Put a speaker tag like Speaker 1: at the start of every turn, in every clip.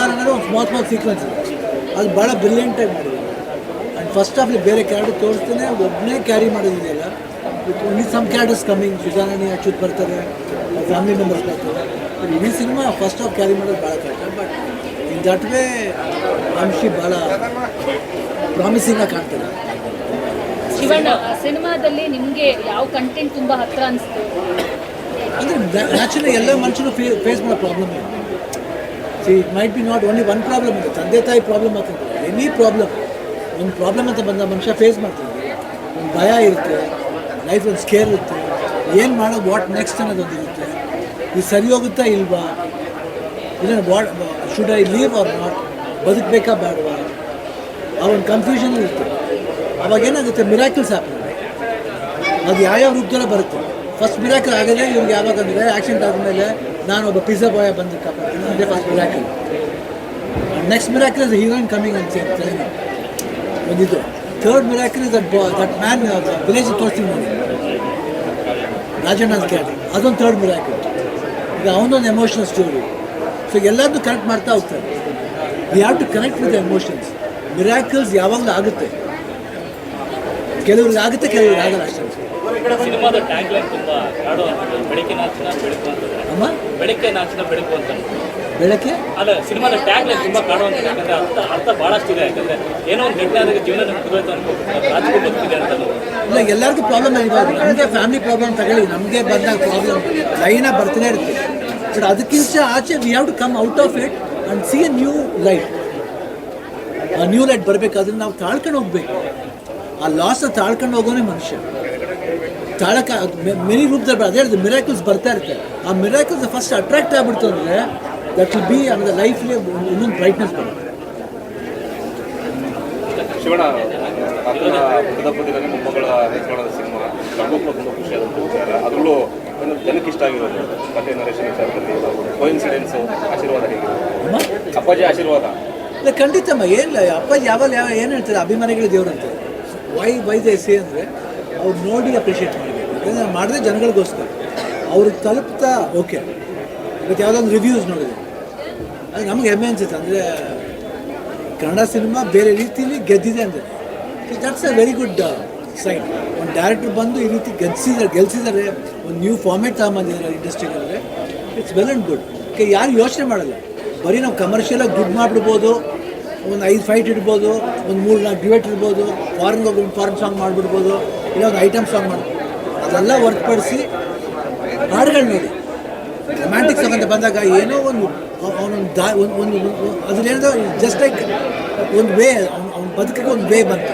Speaker 1: Car ಅನ್ನೋದು ಒಂದು small small sequence ಅದು ಭಾಳ ಬ್ರಿಲಿಯಂಟಾಗಿ ಮಾಡಿದೆ ಆ್ಯಂಡ್ ಫಸ್ಟ್ ಆಫ್ ಬೇರೆ ಕ್ಯಾರೆಕ್ಟರ್ ತೋರಿಸ್ತೇನೆ ಒಬ್ಬನೇ carry ಮಾಡೋದಿದೆಯಲ್ಲ. Only some characters coming Sujani Achyuth ಬರ್ತಾರೆ ಫ್ಯಾಮಿಲಿ ಮೆಂಬರ್ಸ್ ಬರ್ತಾರೆ. ಇಡೀ ಸಿನಿಮಾ ಫಸ್ಟ್ ಆಫ್ ಕ್ಯಾರಿ ಮಾಡೋದು ಭಾಳ ಕಷ್ಟ ಬಟ್ ಇನ್ ದಟ್ ವೇ ಅಂಶಿ ಭಾಳ ಪ್ರಾಮಿಸಿಂಗಾಗಿ ಕಾಣ್ತಾರೆ
Speaker 2: ಶಿವಣ್ಣ ಸಿನಿಮಾದಲ್ಲಿ ನಿಮಗೆ ಯಾವ ಕಂಟೆಂಟ್ ತುಂಬ ಹತ್ರ ಅನಿಸ್ತು?
Speaker 1: ಅಂದರೆ ನ್ಯಾಚುರಲಿ ಎಲ್ಲ ಮನುಷ್ಯರು ಫೇ ಫೇಸ್ ಮಾಡೋ ಪ್ರಾಬ್ಲಮ್ ಇದೆ see it might be not only one problem ಇದೆ ತಂದೆ ತಾಯಿ ಪ್ರಾಬ್ಲಮ್ ಆಗ್ತದೆ ಎನಿ ಪ್ರಾಬ್ಲಮ್ ಒಂದು ಪ್ರಾಬ್ಲಮ್ ಅಂತ ಬಂದ ಮನುಷ್ಯ ಫೇಸ್ ಮಾಡ್ತಾನೆ. ಒಂದು ಭಯ ಇರುತ್ತೆ ಲೈಫ್ ಒಂದು ಸ್ಕೇರ್ ಇರುತ್ತೆ. ಏನು ಮಾಡೋದು ವಾಟ್ ನೆಕ್ಸ್ಟ್ ಅನ್ನೋದೊಂದು ಇರುತ್ತೆ ಇದು ಸರಿ ಹೋಗುತ್ತಾ ಇಲ್ವಾ? ಇಲ್ಲ what should I live or not ಬದುಕಬೇಕಾ ಬೇಡವಾ? ಆ ಒಂದು ಕನ್ಫ್ಯೂಷನ್ ಇರುತ್ತೆ ಅವಾಗ ಏನಾಗುತ್ತೆ? ಮಿರಾಕಲ್ಸ್ ಆಗ್ತದೆ ಅದು ಯಾವ್ಯಾವ ರೂಪದಲ್ಲೇ ಬರುತ್ತೆ? ಫಸ್ಟ್ ಮಿರಾಕಲ್ ಆಗೋದೇ ಇವ್ರಿಗೆ ಯಾವಾಗ ಅಂದರೆ ಆ್ಯಕ್ಸಿಡೆಂಟ್ ಆದಮೇಲೆ ನಾನು ಒಬ್ಬ ಪಿಜ್ಜಾ ಬಾಯ್ ಬಂದು ಕಾಪಾಡ್ತೀನಿ first miracle next miracle is heroine coming ಅಂತ ಹೇಳ್ತಾರೆ ಒಂದಿದು third miracle is that that man village ತೋರಿಸ್ತೀನಿ ನೋಡಿ ರಾಜಣ್ಣ ಕೇಳಿ ಅದೊಂದು ಥರ್ಡ್ ಮಿರಾಕಲ್ ಈಗ ಅವನೊಂದು ಎಮೋಷನಲ್ ಸ್ಟೋರಿ ಸೊ ಎಲ್ಲರನ್ನೂ ಕನೆಕ್ಟ್ ಮಾಡ್ತಾ ಹೋಗ್ತಾರೆ. We have to connect with emotions miracles ಯಾವಾಗಲೂ ಆಗುತ್ತೆ. ಕೆಲವ್ರಿಗೆ ಆಗುತ್ತೆ, ಕೆಲವ್ರಿಗೆ ಆಗಲ್ಲ ಅಷ್ಟೇ.
Speaker 3: ಸಿನಿಮಾದ ಟ್ಯಾಗ್ ಲೈನ್ ತುಂಬಾ ಅಂತ ಬೆಳಗ್ಗೆ ನಾಚಿನ ಬೆಳಕು ಅಂತ
Speaker 1: ಅಮ್ಮ?
Speaker 3: ಬೆಳಗ್ಗೆ ನಾಚಿನ ಬೆಳಕು ಅಂತ
Speaker 1: ಬೆಳಗ್ಗೆ
Speaker 3: ಅಲ್ಲ ಸಿನಿಮಾದ ಟ್ಯಾಗ್ ಲೈನ್ ತುಂಬಾ ಕಾಡುವಂಥದ್ದು ಯಾಕಂದ್ರೆ ಅರ್ಥ ಅರ್ಥ ಬಹಳಷ್ಟಿದೆ ಯಾಕಂದ್ರೆ ಏನೋ ಒಂದು ಘಟನೆ ಜೀವನ ಅನ್ಕೋಬೇಕು ರಾಜಕೀಯ ಬದುಕಿದೆ ಅಂತ
Speaker 1: ಇಲ್ಲ ಎಲ್ಲರಿಗೂ ಪ್ರಾಬ್ಲಮ್ ಆಗಿರೋದು ನಮಗೆ ಫ್ಯಾಮಿಲಿ ಪ್ರಾಬ್ಲಮ್ ತಗೊಳ್ಳಿ. ನಮಗೆ ಬಂದಾಗ ಪ್ರಾಬ್ಲಮ್ ಲೈನ ಬರ್ತಾನೆ ಇರುತ್ತೆ. ಬಟ್ ಅದಕ್ಕಿಂತ ಆಚೆ we have to come out of it and see a new light ಆ ನ್ಯೂ ಲೈಟ್ ಬರಬೇಕಾದ್ರೆ ನಾವು ತಾಳ್ಕೊಂಡು ಹೋಗ್ಬೇಕು. ಆ ಲಾಸ್ನ ತಾಳ್ಕೊಂಡು ಹೋಗೋನೇ ಮನುಷ್ಯ. ತಾಳಕ ಮೆನಿ ರೂಪದಲ್ಲಿ ಬರ- ಅದೇ ಮಿರಾಕಲ್ಸ್ ಬರ್ತಾ ಇರುತ್ತೆ. ಆ ಮಿರಾಕಲ್ಸ್ ಫಸ್ಟ್ ಅಟ್ರಾಕ್ಟ್ ಆಗ್ಬಿಡ್ತು ಅಂದರೆ ದಟ್ ವಿಲ್ ಬಿ ಅನ್ನೋದು ಲೈಫ್ಗೆ ಇನ್ನೊಂದು ಬ್ರೈಟ್ನೆಸ್ ಬರುತ್ತೆ.
Speaker 4: ಬುದ್ಧಪತಿನಲ್ಲಿ ಮೊಮ್ಮಗಳ ನಿರ್ಮಾಣದ ಸಿನಿಮಾ ನಮಗೂ ತುಂಬ ಖುಷಿ ಆದಂಥ ವಿಚಾರ ಅದರಲ್ಲೂ ಜನಕ್ಕೆ ಇಷ್ಟ ಆಗಿರೋದು. ಕಥೆ ನರೇಶನ್ ವಿಚಾರದಲ್ಲಿ ಕೋಇನ್ಸಿಡೆನ್ಸು ಆಶೀರ್ವಾದ ಹೇಗೆ?
Speaker 1: ಅಮ್ಮ?
Speaker 4: ಅಪ್ಪಾಜಿ ಆಶೀರ್ವಾದ.
Speaker 1: ಇಲ್ಲ ಖಂಡಿತಮ್ಮ ಏನಿಲ್ಲ ಅಪ್ಪಾಜಿ ಯಾವಾಗ ಯಾವ ಏನು ಹೇಳ್ತಾರೆ? ಅಭಿಮಾನಿಗಳ ದೇವರಂತೆ. ವೈ ವೈ ದೇಸಿ ಅಂದರೆ ಅವ್ರು ನೋಡಿ ಅಪ್ರಿಷಿಯೇಟ್ ಯಾಕಂದರೆ ಮಾಡಿದ್ರೆ ಜನಗಳಿಗೋಸ್ಕರ. ಅವ್ರಿಗೆ ತಲುಪ್ತಾ, ಓಕೆ. ಇವತ್ತು ಯಾವುದೊಂದು ರಿವ್ಯೂಸ್ ನೋಡಿದೆ. ಅದು ನಮ್ಗೆ ಹೆಮ್ಮೆ ಅನಿಸುತ್ತೆ. ಅಂದರೆ, ಕನ್ನಡ ಸಿನಿಮಾ ಬೇರೆ ರೀತಿಲಿ ಗೆದ್ದಿದೆ ಅಂದರೆ. That's a very good side ಒಂದು ಡೈರೆಕ್ಟರ್ ಬಂದು ಈ ರೀತಿ ಗೆಲ್ಸಿದ್ದಾರೆ ಗೆಲ್ಸಿದ್ದಾರೆ. ಒಂದು ನ್ಯೂ ಫಾರ್ಮೇಟ್ ತಗೊಂಬಂದಿದ್ದಾರೆ ಇಂಡಸ್ಟ್ರಿಗೆ ಅಂದರೆ it's well and good okay ಯಾರು ಯೋಚನೆ ಮಾಡಲ್ಲ. ಬರೀ ನಾವು ಕಮರ್ಷಿಯಲಾಗಿ ಗುಡ್ ಮಾಡಿಬಿಡ್ಬೋದು. ಒಂದು ಐದು ಫೈಟ್ ಇಡ್ಬೋದು. ಒಂದು ಮೂರು ನಾಲ್ಕು ಡಿವೇಟ್ ಇರ್ಬೋದು ಫಾರಿನ್ಗೆ ಹೋಗಿ ಒಂದು ಫಾರಿನ್ ಸಾಂಗ್ ಮಾಡಿಬಿಡ್ಬೋದು. ಇಲ್ಲ, ಒಂದು ಐಟಮ್ ಸಾಂಗ್ ಮಾಡ್ಬೋದು ಅದೆಲ್ಲ ಹೊರತುಪಡಿಸಿ ಹಾಡುಗಳು ನೋಡಿ ರೊಮ್ಯಾಂಟಿಕ್ ಸಾಂಗ್ ಅಂತ ಬಂದಾಗ ಏನೋ ಒಂದು ಅವನೊಂದು ದಾ ಒಂದು ಒಂದು ಅದ್ರೇನೋ ಜಸ್ಟ್ ಲೈಕ್ ಒಂದು ವೇ ಅವ್ನ ಅವ್ನ ಬದುಕಿಗೆ ಒಂದು ವೇ ಬಂತು.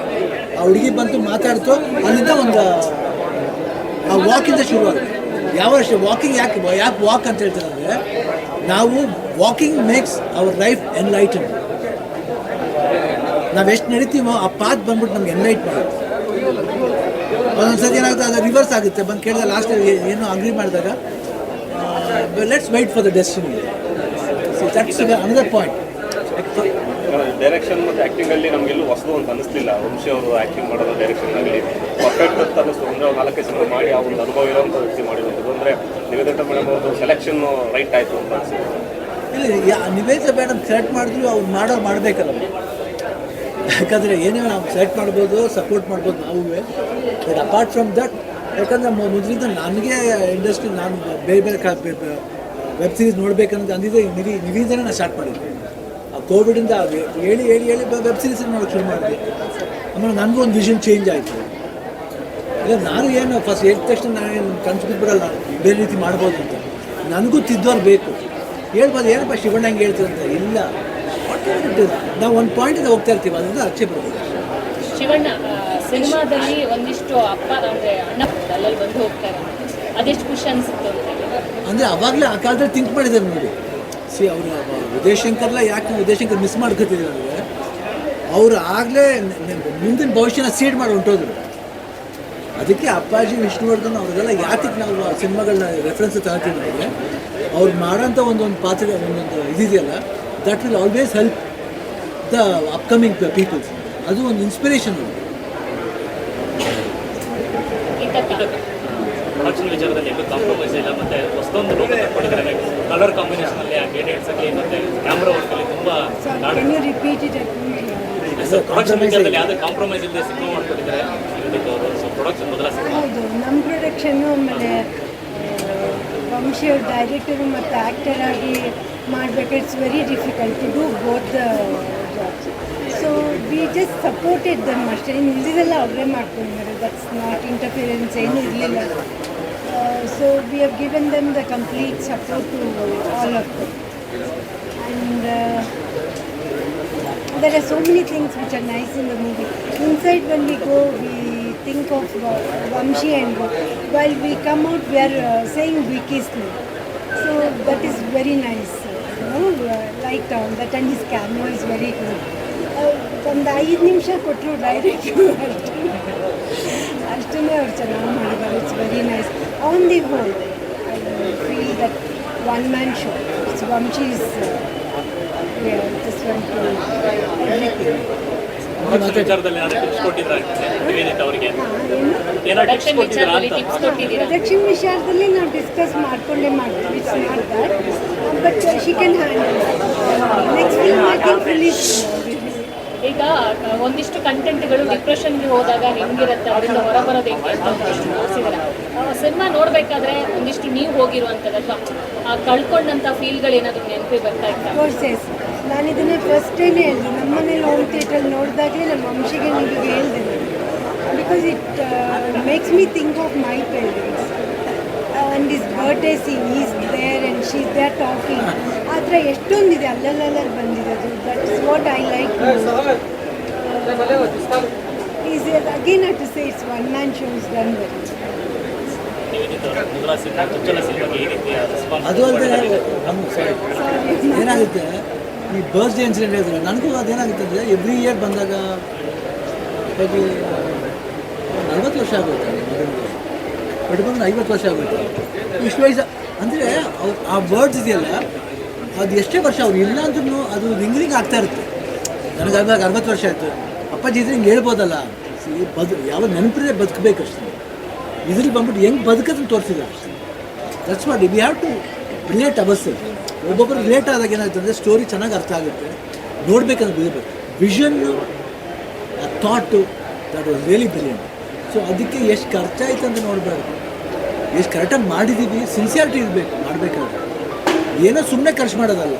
Speaker 1: ಆ ಹುಡುಗಿ ಬಂತು, ಮಾತಾಡ್ತು, ಅಲ್ಲಿಂದ ಒಂದು, ಆ ವಾಕಿಂದ ಶುರುವಾಗುತ್ತೆ ಯಾವ ಅಷ್ಟೇ ವಾಕಿಂಗ್ ಯಾಕೆ ಯಾಕೆ ವಾಕ್ ಅಂತ ಹೇಳ್ತಾರೆ ಅಂದರೆ, ನಾವು walking makes our life enlighten ನಾವು ಎಷ್ಟು ನಡೀತೀವೋ ಆ ಪಾತ್ ಬಂದ್ಬಿಟ್ಟು ನಮ್ಗೆ ಎನ್ಲೈಟ್ ಮಾಡುತ್ತೆ ಒಂದೊಂದು ಸತಿ ಏನಾಗುತ್ತೆ ಅದು ರಿವರ್ಸ್ ಆಗುತ್ತೆ. ಬಂದು ಕೇಳಿದಾಗ ಲಾಸ್ಟ್ ಏನು ಅಗ್ರಿ ಮಾಡಿದಾಗ let's wait for the destiny that's another point
Speaker 4: direction ಮತ್ತು ಆ್ಯಕ್ಟಿಂಗಲ್ಲಿ ನಮಗೆಲ್ಲೂ ಹೊಸದು ಅಂತ ಅನಿಸ್ಲಿಲ್ಲ. ವಂಶಿ ಅವರು ಆ್ಯಕ್ಟಿಂಗ್ ಮಾಡೋದು ಡೈರೆಕ್ಷನ್ ಆಗಲಿ ಪರ್ಫೆಕ್ಟ್ ಅಂತ ಅನ್ನಿಸ್ತು ಅಂದರೆ ನಾಲ್ಕೈದು ಸಿನಿಮಾ ಮಾಡಿ ಆ ಒಂದು ಅನುಭವ ಇರೋಂಥ ವ್ಯಕ್ತಿ ಮಾಡಿರುವಂಥದ್ದು ಅಂದರೆ ನಿವೇದಿತ ಮೇಡಮ್ ಅವ್ರದ್ದು ಸೆಲೆಕ್ಷನ್ ರೈಟ್ ಆಯಿತು ಅಂತ ಅನಿಸುತ್ತೆ.
Speaker 1: ಇಲ್ಲ ಯಾ ನಿವೇದಿತ ಮೇಡಮ್ ಸೆಲೆಕ್ಟ್ ಮಾಡಿದ್ರು ಅವ್ರು ಮಾಡೋ ಮಾಡಬೇಕಲ್ಲ. ಯಾಕಂದರೆ ಏನೇ ನಾವು ಸೆಲೆಕ್ಟ್ ಮಾಡ್ಬೋದು ಸಪೋರ್ಟ್ ಮಾಡ್ಬೋದು ನಾವು ಬಟ್ ಅಪಾರ್ಟ್ ಫ್ರಮ್ ದಟ್ ಯಾಕಂದರೆ ಮೊದಲಿಂದ ನನಗೆ ಇಂಡಸ್ಟ್ರಿ ನಾನು ಬೇರೆ ಬೇರೆ ವೆಬ್ ಸೀರೀಸ್ ನೋಡ್ಬೇಕನ್ನೋದು ಅಂದಿದ್ದೆ ನಿಧಿ ನಿವೇದನೆ ನಾನು ಸ್ಟಾರ್ಟ್ ಮಾಡಿದ್ದೆ. ಆ ಕೋವಿಡಿಂದ ಹೇಳಿ ಹೇಳಿ ಹೇಳಿ ವೆಬ್ ಸೀರೀಸ್ ನೋಡೋಕೆ ಶುರು ಮಾಡಿದೆ ಆಮೇಲೆ ನನಗೂ ಒಂದು ವಿಷನ್ ಚೇಂಜ್ ಆಯಿತು. ಇಲ್ಲ ನಾನು ಏನು ಫಸ್ಟ್ ಹೇಳಿದ ತಕ್ಷಣ ನಾನೇನು ಕನ್ಸು ಬಿಡಲ್ಲ ಬೇರೆ ರೀತಿ ಮಾಡ್ಬೋದು ಅಂತ. ನನಗೂ ತಿದ್ದವ್ರು ಬೇಕು. ಹೇಳ್ಬೋದು, ಏನಪ್ಪ ಶಿವಣ್ಣ ಹಂಗೆ ಇಲ್ಲ. ಅಂತ ಇಲ್ಲ ನಾವು ಒಂದು ಪಾಯಿಂಟಿಂದ ಹೋಗ್ತಾ ಇರ್ತೀವಿ ಅದರಿಂದ ಬರ್ಬೋದು
Speaker 2: ಶಿವಣ್ಣ ಸಿನಿಮಾದಲ್ಲಿ ಒಂದಿಷ್ಟು ಅಪ್ಪ ಅಂದ್ರೆ ಅಣ್ಣ ಅಲ್ಲಲ್ಲಿ ಬಂದು ಹೋಗ್ತಾರೆ ಅದೆಷ್ಟು ಖುಷಿ ಅನ್ಸುತ್ತೆ.
Speaker 1: ಅಂದರೆ ಅವಾಗಲೇ ಆ ಕಾಲದಲ್ಲಿ ಥಿಂಕ್ ಮಾಡಿದ್ದಾರೆ ನೋಡಿ ಸಿ ಅವರು ಉದಯಶಂಕರ್ಲ ಯಾಕೆ ಉದಯಶಂಕರ್ ಮಿಸ್ ಮಾಡ್ಕೊತಿದ್ರು ಅಂದರೆ ಅವರು ಆಗಲೇ ಮುಂದಿನ ಭವಿಷ್ಯನ ಸೀಡ್ ಮಾಡಿ ಹೊಂಟೋದ್ರು. ಅದಕ್ಕೆ ಅಪ್ಪಾಜಿ ವಿಷ್ಣುವರ್ಧನ್ ಅವರೆಲ್ಲ ಯಾತಕ್ಕೆ ನಾವು ಆ ಸಿನಿಮಾಗಳನ್ನ ರೆಫರೆನ್ಸ್ ತಗೋತೀವಿ ಅಂದರೆ ಅವ್ರು ಮಾಡೋಂಥ ಒಂದೊಂದು ಪಾತ್ರ ಒಂದೊಂದು ಇದಿದೆಯಲ್ಲ that will always help the upcoming peoples ಅದು ಒಂದು ಇನ್ಸ್ಪಿರೇಷನ್
Speaker 2: ನಮ್ಮ
Speaker 3: ಪ್ರೊಡಕ್ಷನ್ ವಿಚಾರದಲ್ಲಿ ಎಲ್ಲೂ ಕಾಂಪ್ರಮೈಸ್ ಇಲ್ಲ ಮತ್ತೆ ಹೊಸದೊಂದು ರೂಪ ತಗೊಂಡಿದ್ದಾರೆ ಕಲರ್ ಕಾಂಬಿನೇಷನ್ ಅಲ್ಲಿ ಆ ಗ್ರೇಡಿಯೇಟ್ಸ್ ಆಗಲಿ ಮತ್ತೆ ಕ್ಯಾಮ್ರಾ ವರ್ಕ್ ಅಲ್ಲಿ ತುಂಬಾ ಪ್ರೊಡಕ್ಷನ್ ವಿಚಾರದಲ್ಲಿ ಯಾವುದೇ ಕಾಂಪ್ರಮೈಸ್ ಇಲ್ಲದೆ ಸಿನಿಮಾ ಇದಕ್ಕೆ ಸೊ ಪ್ರೊಡಕ್ಷನ್ ಮೊದಲ ಸಿನಿಮಾ.
Speaker 5: ನಮ್ಮ ಪ್ರೊಡಕ್ಷನ್ನು ಆಮೇಲೆ ವಂಶಿಯವ್ರ ಡೈರೆಕ್ಟರು ಮತ್ತು ಆ್ಯಕ್ಟರ್ ಆಗಿ ಮಾಡಬೇಕು it's very difficult to do both we just supported ದಮ್ ಅಷ್ಟೇ ಇನ್ನು ಇಲ್ಲಿದೆಲ್ಲ ಅವರೇ ಮಾಡ್ಕೊಂಡಿದ್ದಾರೆ ದಟ್ಸ್ ನಾಟ್ ಇಂಟರ್ಫಿಯರೆನ್ಸ್ ಏನೂ ಇರಲಿಲ್ಲ so we have given them the complete support to all of them and there are so many things which are nice in the movie. Inside, when we go, we think of uh, Vamshi, and while we come out, we are uh, saying Vicky's name. So that is very nice. You know, uh, like uh, that, and his cameo is very good. ಒಂದು ಐದು ನಿಮಿಷ ಕೊಟ್ಟರು direct ಅಷ್ಟೇ. ಅವ್ರು ಚೆನ್ನಾಗಿ ಮಾಡಿದ್ದಾರೆ. It's very nice on the whole I feel that one man show it's Vamshi is this one
Speaker 3: production ವಿಚಾರದಲ್ಲಿ
Speaker 2: production
Speaker 5: ನಾವು ಡಿಸ್ಕಸ್ ಮಾಡಿಕೊಂಡೇ ಮಾಡ್ತೀವಿ. It's not that but she can handle next film I think release
Speaker 2: ಈಗ ಒಂದಿಷ್ಟು ಕಂಟೆಂಟ್ಗಳು ಡಿಪ್ರೆಷನ್ಗೆ ಹೋದಾಗ ಹೆಂಗಿರುತ್ತೆ ಅದರಿಂದ ಹೊರಬರೋದು ಹೆಂಗೆ ಅಂತ ಒಂದಿಷ್ಟು ತೋರಿಸಿದ್ದಾರೆ ಸಿನಿಮಾ ನೋಡಬೇಕಾದ್ರೆ ಒಂದಿಷ್ಟು ನೀವು ಹೋಗಿರುವಂಥದ್ದು ಅಥವಾ ಕಳ್ಕೊಂಡಂಥ ಫೀಲ್ಗಳು ಏನಾದರೂ ನೆನಪಿ ಬರ್ತಾ
Speaker 5: ಕೋರ್ಸಸ್ ನಾನು ಇದನ್ನೇ ಫಸ್ಟ್ ಟೈಮ್ ನಮ್ಮ ಮನೇಲಿ ಹೋಮ್ ಥಿಯೇಟರ್ ನೋಡಿದಾಗಲೇ ನಮ್ಮ ಅಂಶಿಗೆ ನಿಮಗೆ ಹೇಳಿದೆ because it makes me think of my parents and is birthday scene is there and she's there talking ಆ ಥರ ಎಷ್ಟೊಂದಿದೆ ಅಲ್ಲಲ್ಲಲ್ಲಿ ಬಂದಿರೋದು that is what I like is again at
Speaker 3: to say it's one man done ಈ ರೀತಿಯ response
Speaker 1: ಅದು ಅಲ್ಲದೆ ಏನಾಗುತ್ತೆ ಈ ಬರ್ಸ್ಡೇ ಇನ್ಸಿಡೆಂಟ್ ಹೇಳಿದ್ರೆ ನನಗೂ ಅದೇನಾಗುತ್ತೆ ಅಂದರೆ ಎವ್ರಿ ಇಯರ್ ಬಂದಾಗ ಅದು ನಲ್ವತ್ತು ವರ್ಷ ಆಗುತ್ತೆ ಬಟ್ ಬಂದು ಐವತ್ತು ವರ್ಷ ಆಗುತ್ತೆ. ಇಷ್ಟು ವಯಸ್ಸು ಅಂದರೆ ಅವ್ರು ಆ ಬರ್ಡ್ಸ್ ಇದೆಯಲ್ಲ ಅದು ಎಷ್ಟೇ ವರ್ಷ ಅವ್ರು ಇಲ್ಲ ಅಂದ್ರೂ ಅದು ರಿಂಗ್ ರಿಂಗ್ ಆಗ್ತಾ ಇರುತ್ತೆ. ನನಗೆ ಅದಾಗ ಅರವತ್ತು ವರ್ಷ ಆಯಿತು. ಅಪ್ಪಾಜಿ ಇದ್ರೆ ಹಿಂಗೆ ಹೇಳ್ಬೋದಲ್ಲ. ಬದು, ಯಾವ ನೆನಪಿದ್ರೆ ಬದುಕಬೇಕಷ್ಟೇ. ಇದ್ರಲ್ಲಿ ಬಂದ್ಬಿಟ್ಟು ಹೆಂಗೆ ಬದುಕೋದನ್ನು ತೋರಿಸಿದ್ರು ಅಷ್ಟೇ. ದಟ್ಸ್ ಮಾಡಿ we have to relate ours ಒಬ್ಬೊಬ್ಬರು ರಿಲೇಟ್ ಆದಾಗ ಏನಾಯ್ತು ಅಂದರೆ ಸ್ಟೋರಿ ಚೆನ್ನಾಗಿ ಅರ್ಥ ಆಗುತ್ತೆ. ನೋಡ್ಬೇಕಂದ್ರೆ ಬಿಡಬೇಕು. ವಿಷನ್ನು ಆ thought that was really brilliant so ಅದಕ್ಕೆ ಎಷ್ಟು ಖರ್ಚಾಯ್ತು ಅಂತ ನೋಡಬಾರ್ದು. ಎಷ್ಟು ಕರೆಕ್ಟಾಗಿ ಮಾಡಿದ್ದೀವಿ ಸಿನ್ಸಿಯಾರಿಟಿ ಇರಬೇಕು, ಮಾಡಬೇಕಾದ್ರೆ. ಏನೋ ಸುಮ್ಮನೆ ಖರ್ಚು ಮಾಡೋದಲ್ಲ.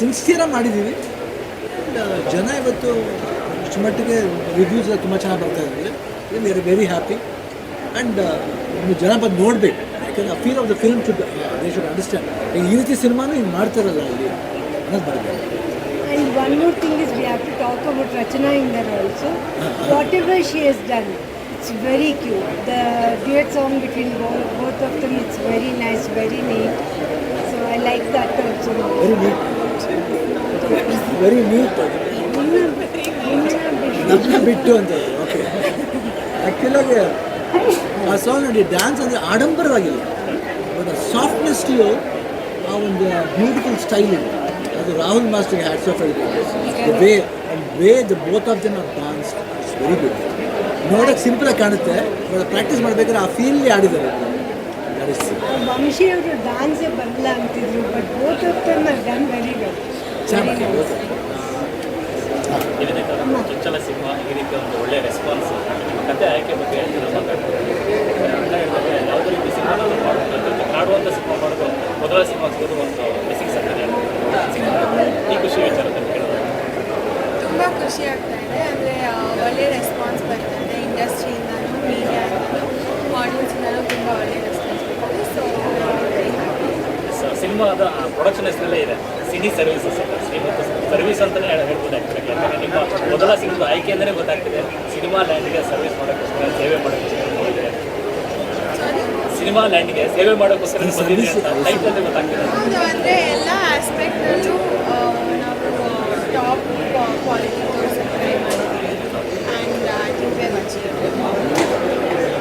Speaker 1: ಸಿನ್ಸಿಯರ ಮಾಡಿದ್ದೀವಿ uh, ಜನ ಇವತ್ತು ಇಷ್ಟು ಮಟ್ಟಿಗೆ ರಿವ್ಯೂಸ್ ತುಂಬ ಚೆನ್ನಾಗಿ ಬರ್ತಾ ಇದ್ದಾರೆ we are very happy and ಜನ ಬಂದು ನೋಡಬೇಕು. ಯಾಕಂದರೆ ಆ feel of the film should they should understand ಈ ರೀತಿ ಸಿನಿಮಾನು ಹಿಂಗೆ ಮಾಡ್ತಾರಲ್ಲ ಅಲ್ಲಿ. ಅನ್ನೋದು ಬರ್ತದೆ
Speaker 5: and one more thing is we have to talk about Rachana Inder also whatever she has is done it's very cute the duet song between both of them it's very nice very neat Like that also.
Speaker 1: Very neat. Very neat ನಮ್ಮನ್ನ ಬಿಟ್ಟು ಅಂತ. Okay ಆ್ಯಕ್ಚುಲಾಗಿ ಆ song ನೋಡಿ dance ಅಂದರೆ ಆಡಂಬರವಾಗಿಲ್ಲ but ಆ ಸಾಫ್ಟ್ನೆಸ್ಟಿಯು ಆ ಒಂದು beautiful style ಇದೆ. ಅದು ರಾಹುಲ್ ಮಾಸ್ಟರ್ಗೆ ಹ್ಯಾಟ್ಸ್ ಆಫ್ ಹೇಳ್ಬೇಕು way way the both of them of dance very good ನೋಡೋಕ್ಕೆ ಸಿಂಪಲಾಗಿ ಕಾಣುತ್ತೆ ಬಟ್ ಪ್ರಾಕ್ಟೀಸ್ ಮಾಡ್ಬೇಕಾದ್ರೆ ಆ ಫೀಲ್ಗೆ ಆಡಿದ್ದಾರೆ Is-
Speaker 5: ವಂಶಿ ಅವರು ಡಾನ್ಸೇ ಬರಲ್ಲ ಅಂತಿದ್ರು but both of them are done
Speaker 1: very
Speaker 3: well ಅವರು ಚೊಚ್ಚಲ ಸಿನಿಮಾ ಈ ರೀತಿ ಒಂದು ಒಳ್ಳೆ ರೆಸ್ಪಾನ್ಸ್ ಕತೆ ಆಯ್ಕೆ ಬಗ್ಗೆ ಹೇಳ್ತಾರೆ ಯಾವುದೇ ರೀತಿ ಸಿನಿಮಾ ಮಾಡೋದು ಕಾಡುವಂಥ ಸಿನಿಮಾ ಮಾಡೋದು ಮೊದಲ ಸಿನಿಮಾ ಸಿಗೋದು ಒಂದು ಮಿಸ್ಸಿಂಗ್ ಸಂಗತಿ ಈ ಖುಷಿ ವಿಚಾರದಲ್ಲಿ ಕೇಳೋದು
Speaker 6: ತುಂಬ ಖುಷಿ ಆಗ್ತಾ ಇದೆ ಅಂದರೆ ಒಳ್ಳೆ ರೆಸ್ಪಾನ್ಸ್ ಬರ್ತಾ ಇದೆ ಇಂಡಸ್ಟ್ರಿಯಿಂದನೂ ಮೀಡಿಯಾದಿಂದನೂ ಆಡಿಯನ್ಸಿಂದನೂ ತುಂಬ ಒಳ್ಳೆ ರೆಸ್ಪಾನ್ಸ್ ಬರ್ತಿದೆ ಸೊ ವೆರಿ ಹ್ಯಾಪಿ
Speaker 3: ಸ- ಸಿನಿಮಾದ ಪ್ರೊಡಕ್ಷನ್ ಹೆಸರಲ್ಲೇ ಇದೆ ಸಿನಿ ಸರ್ವಿಸಸ್ ಅಂತ ಶ್ರೀಮಂತ ಸರ್ವಿಸ್ ಅಂತಲೇ ಹೇಳ- ಹೇಳ್ಬೋದು ಆ್ಯಕ್ಚುಲಿ ಯಾಕಂದರೆ ನಿಮ್ಮ ಮೊದಲ ಸಿನಿಮಾ ಗೊತ್ತಾಗ್ತಿದೆ ಸಿನಿಮಾ ಲ್ಯಾಂಡ್ಗೆ ಸರ್ವಿಸ್ ಮಾಡೋಕ್ಕೋಸ್ಕರ ಸೇವೆ ಮಾಡೋಕ್ಕೋಸ್ಕರ ಸಿನಿಮಾ ಲ್ಯಾಂಡ್ಗೆ ಸೇವೆ ಮಾಡೋಕ್ಕೋಸ್ಕರ ಬಂದಿದೆ ಅಂತ ಟೈಟಲ್ ಗೊತ್ತಾಗ್ತಿದೆ.
Speaker 6: ಹೌದು ಅಂದರೆ ಎಲ್ಲ ನಾವು ಟಾಪ್ ಕ್ವಾಲಿಟಿ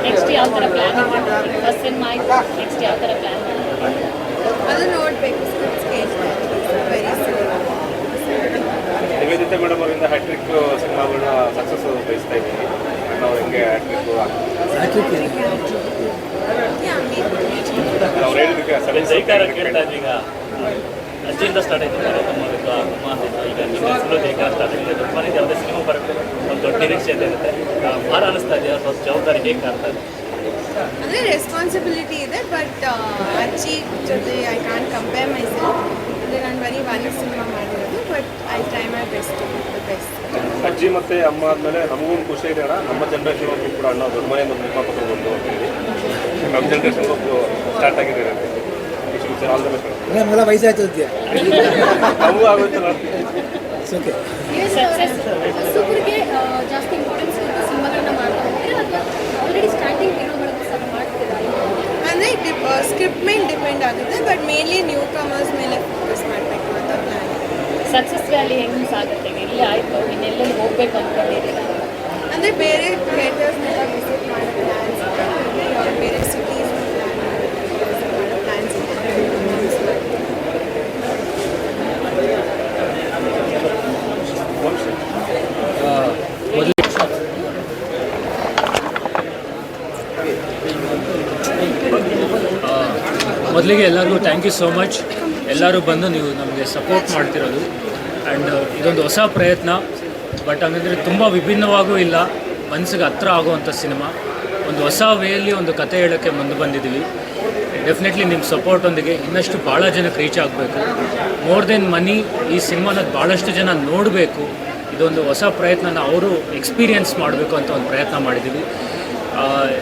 Speaker 2: ನೆಕ್ಸ್ಟ್ ಯಾವ ಥರ plan first cinema my next ಯಾವ ಥರ ಪ್ಲ್ಯಾನ್
Speaker 6: ಅದು ನೋಡಬೇಕು ಸ್ಕ್ರಿಪ್ಟ್ ಸ್ಕೇಜ್ ವೆರಿ
Speaker 4: ನಿವೇದಿತ ಮೇಡಮ್ ಅವರಿಂದ ಹ್ಯಾಟ್ರಿಕ್ ಸಿನಿಮಾಗಳನ್ನ ಸಕ್ಸಸ್ ಬಯಸ್ತಾ ಇದ್ದೀನಿ ಅಣ್ಣ ಅವ್ರು ಹೆಂಗೆ ಹ್ಯಾಟ್ರಿಕ್
Speaker 1: Patrick,
Speaker 6: ಯಾ
Speaker 3: ಕೇಳ್ತಾ ಇದ್ವಿ ಈಗ ಅಜ್ಜಿಯಿಂದ ಸ್ಟಾರ್ಟ್ ಆಯ್ತು ಅಂತ ಈಗ ಸ್ಟಾರ್ಟ್ ಆಗಿದೆ. ಯಾವುದೇ ಸಿನಿಮಾ ಬರಬೇಕು ಒಂದು ದೊಡ್ಡ ನಿರೀಕ್ಷೆ ಇದೆ ಇರುತ್ತೆ ಆ, ಭಾರ ಅನಿಸ್ತಾ ಇದೆಯಾ? ಸ್ವಲ್ಪ ಜವಾಬ್ದಾರಿ ಹೇಗೆ ಕಾಡ್ತಾ ಇದೆ?
Speaker 6: ಅಂದರೆ ರೆಸ್ಪಾನ್ಸಿಬಿಲಿಟಿ ಇದೆ ಬಟ್ ಅಜ್ಜಿ ಜೊತೆ I can't compare myself ಅಂದರೆ ನಾನು ಬರೀ ಒಂದು ಸಿನಿಮಾ ಮಾಡಿರೋದು but I try my best the best
Speaker 4: ಅಜ್ಜಿ ಮತ್ತೆ ಅಮ್ಮ ಆದ್ಮೇಲೆ ನಮಗೂ ಒಂದು ಖುಷಿ ಇದೆ ಅಣ್ಣ. ನಮ್ಮ ಜನರೇಷನ್ ಒಬ್ಬರು ಕೂಡ ಅಣ್ಣ ದೊಡ್ಡ ಮನೆಯಿಂದ ನಿರ್ಮಾಪಕರು ಬಂದು ನಮ್ಮ ಜನರೇಷನ್ ಒಬ್ಬರು ಸ್ಟಾರ್ಟ್ ಆಗಿದ್ದಾರೆ wish future all the best
Speaker 1: ಅಂದ್ರೆ ಮಗ ವಯಸ್ಸಾಯ್ತು ಅಂತೀಯ
Speaker 4: ನಮಗೂ ಆಗೋಯ್ತಲ್ಲ
Speaker 1: ಓಕೆ
Speaker 7: ಜಾಸ್ತಿ ಇಂಪಾರ್ಟೆನ್ಸ್ ಇರುತ್ತೆ ಸಿನಿಮಾಗಳನ್ನ ಮಾಡ್ತಾ ಹೋಗ್ತೀರಾ? ಅಥವಾ ಆಲ್ರೆಡಿ ಸ್ಟಾರ್ಟಿಂಗ್ ಹೀರೋಗಳಿಗೆ ಸಹ ಮಾಡ್ತೀರಾ?
Speaker 6: ಅಂದರೆ ಸ್ಕ್ರಿಪ್ಟ್ ಮೇಲೆ ಡಿಪೆಂಡ್ ಆಗುತ್ತೆ ಬಟ್ ಮೇನ್ಲಿ ನ್ಯೂ ಕಮರ್ಸ್ ಮೇಲೆ ಫೋಕಸ್ ಮಾಡಬೇಕು ಅಂತ ಪ್ಲ್ಯಾನ್
Speaker 2: ಸಕ್ಸಸ್ ವ್ಯಾಲಿ ಹೆಂಗೆ ಸಾಗುತ್ತೆ ಎಲ್ಲಿ ಆಯಿತು? ಇನ್ನೆಲ್ಲೆಲ್ಲಿ ಹೋಗ್ಬೇಕು ಅಂದ್ಕೊಂಡಿದ್ದೀರಾ
Speaker 6: ಅಂದರೆ ಬೇರೆ ಥಿಯೇಟರ್ಸ್ನೆಲ್ಲ ವಿಸಿಟ್ ಮಾಡೋ ಪ್ಲ್ಯಾನ್ಸ್ ಬೇರೆ ಸಿಟೀಸ್ ಪ್ಲ್ಯಾನ್ ಮಾಡೋ ಪ್ಲ್ಯಾನ್ಸ್ ಇದೆ
Speaker 8: ಮೊದಲಿಗೆ ಎಲ್ಲರಿಗೂ ಥ್ಯಾಂಕ್ ಯು ಸೋ ಮಚ್ ಎಲ್ಲರೂ ಬಂದು ನೀವು ನಮಗೆ ಸಪೋರ್ಟ್ ಮಾಡ್ತಿರೋದು. ಆ್ಯಂಡ್ ಇದೊಂದು ಹೊಸ ಪ್ರಯತ್ನ. ಬಟ್ ಹಂಗಂದರೆ ತುಂಬ ವಿಭಿನ್ನವಾಗೂ ಇಲ್ಲ. ಮನಸ್ಸಿಗೆ ಹತ್ರ ಆಗುವಂಥ ಸಿನಿಮಾ. ಒಂದು ಹೊಸ ವೇಯಲ್ಲಿ ಒಂದು ಕತೆ ಹೇಳೋಕ್ಕೆ ಮುಂದೆ ಬಂದಿದ್ದೀವಿ. ಡೆಫಿನೆಟ್ಲಿ ನಿಮ್ಮ ಸಪೋರ್ಟೊಂದಿಗೆ ಇನ್ನಷ್ಟು ಭಾಳ ಜನಕ್ಕೆ ರೀಚ್ ಆಗಬೇಕು. ಮೋರ್ ದೆನ್ ಮನಿ ಈ ಸಿನಿಮಾನ ಭಾಳಷ್ಟು ಜನ ನೋಡಬೇಕು. ಇದೊಂದು ಹೊಸ ಪ್ರಯತ್ನನ ಅವರು ಎಕ್ಸ್ಪೀರಿಯನ್ಸ್ ಮಾಡಬೇಕು ಅಂತ ಒಂದು ಪ್ರಯತ್ನ ಮಾಡಿದ್ದೀವಿ.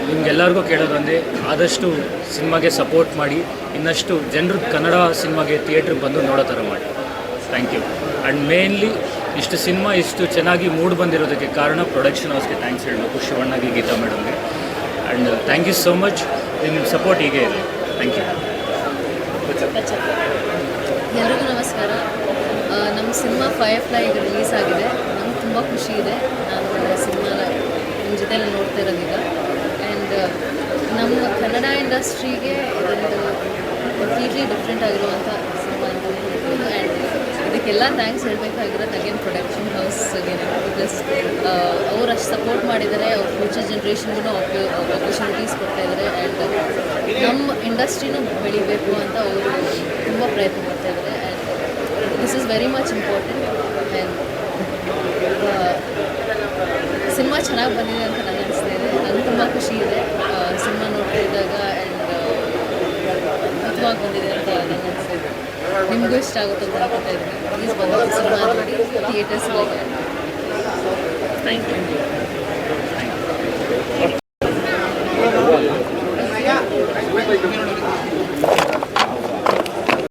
Speaker 8: ನಿಮ್ಗೆಲ್ಲರಿಗೂ ಕೇಳೋದು ಒಂದೇ ಆದಷ್ಟು ಸಿನಿಮಾಗೆ ಸಪೋರ್ಟ್ ಮಾಡಿ, ಇನ್ನಷ್ಟು ಜನರು ಕನ್ನಡ ಸಿನಿಮಾಗೆ ಥಿಯೇಟ್ರಿಗೆ ಬಂದು ನೋಡೋ ಥರ ಮಾಡಿ. ಥ್ಯಾಂಕ್ ಯು ಆ್ಯಂಡ್ ಮೇನ್ಲಿ ಇಷ್ಟು ಸಿನಿಮಾ ಇಷ್ಟು ಚೆನ್ನಾಗಿ ಮೂಡ್ ಬಂದಿರೋದಕ್ಕೆ ಕಾರಣ ಪ್ರೊಡಕ್ಷನ್ ಹೌಸ್ಗೆ ಥ್ಯಾಂಕ್ಸ್ ಹೇಳಬೇಕು ಶಿವಣ್ಣಗೆ, Geetha ಮೇಡಮ್ಗೆ. And thank you so much ನಿಮ್ಮ ಸಪೋರ್ಟ್ ಹೀಗೆ ಇದೆ. ಥ್ಯಾಂಕ್ ಯು
Speaker 7: ಎಲ್ರಿಗೂ ನಮಸ್ಕಾರ. ನಮ್ಮ ಸಿನಿಮಾ ಫೈರ್ ಫ್ಲೈ ಈಗ ರಿಲೀಸ್ ಆಗಿದೆ. ನಮ್ಗೆ ತುಂಬ ಖುಷಿ ಇದೆ. ನಾನು ಸಿನಿಮಾನ ನಿಮ್ಮ ಜೊತೆಯಲ್ಲಿ ನೋಡ್ತಾ ಇರೋದೀಗ. ಆ್ಯಂಡ್ ನಮ್ಮ ಕನ್ನಡ ಇಂಡಸ್ಟ್ರಿಗೆ ಇದೊಂದು ಕಂಪ್ಲೀಟ್ಲಿ ಡಿಫ್ರೆಂಟ್ ಆಗಿರುವಂಥ ಸಿನಿಮಾ ಅಂತ ಹೇಳ್ಬೋದು. ಆ್ಯಂಡ್ ಇದಕ್ಕೆಲ್ಲ ಥ್ಯಾಂಕ್ಸ್ ಹೇಳಬೇಕಾಗಿರೋದು ಅಗೇನ್ ಪ್ರೊಡಕ್ಷನ್ ಹೌಸ್ಗೆ ಬಿಕಾಸ್ ಅವ್ರು ಅಷ್ಟು ಸಪೋರ್ಟ್ ಮಾಡಿದ್ದಾರೆ. ಅವ್ರ ಫ್ಯೂಚರ್ ಜನ್ರೇಷನ್ಗೂ ಆಪರ್ಚುನಿಟೀಸ್ ಕೊಡ್ತಾ ಇದ್ದಾರೆ. ಆ್ಯಂಡ್ ನಮ್ಮ ಇಂಡಸ್ಟ್ರಿನೂ ಬೆಳಿಬೇಕು ಅಂತ ಅವರು ತುಂಬ ಪ್ರಯತ್ನ ಮಾಡ್ತಾ ಇದ್ದಾರೆ. And this is very much important and cinema ಚೆನ್ನಾಗಿ ಬಂದಿದೆ ಅಂತ ನನಗೆ ಅನಿಸ್ತಾ ಇದೆ ನನಗೆ ತುಂಬ ಖುಷಿ ಇದೆ. ಸಿನಿಮಾ ನೋಡ್ತಾ ಇದ್ದಾಗ ಆ್ಯಂಡ್ ಅದ್ಭುತವಾಗಿ ಬಂದಿದೆ ಅಂತ ನಿಮಗೂ ಇಷ್ಟ ಆಗುತ್ತೆ ಅಂತ ಅನ್ಕೊತಾ ಇದ್ದೀನಿ ಪ್ಲೀಸ್ ಬಂದು ಸಿನಿಮಾ ನೋಡಿ ಥಿಯೇಟರ್ಸ್ಗಳಿಗೆ ಥ್ಯಾಂಕ್ ಯು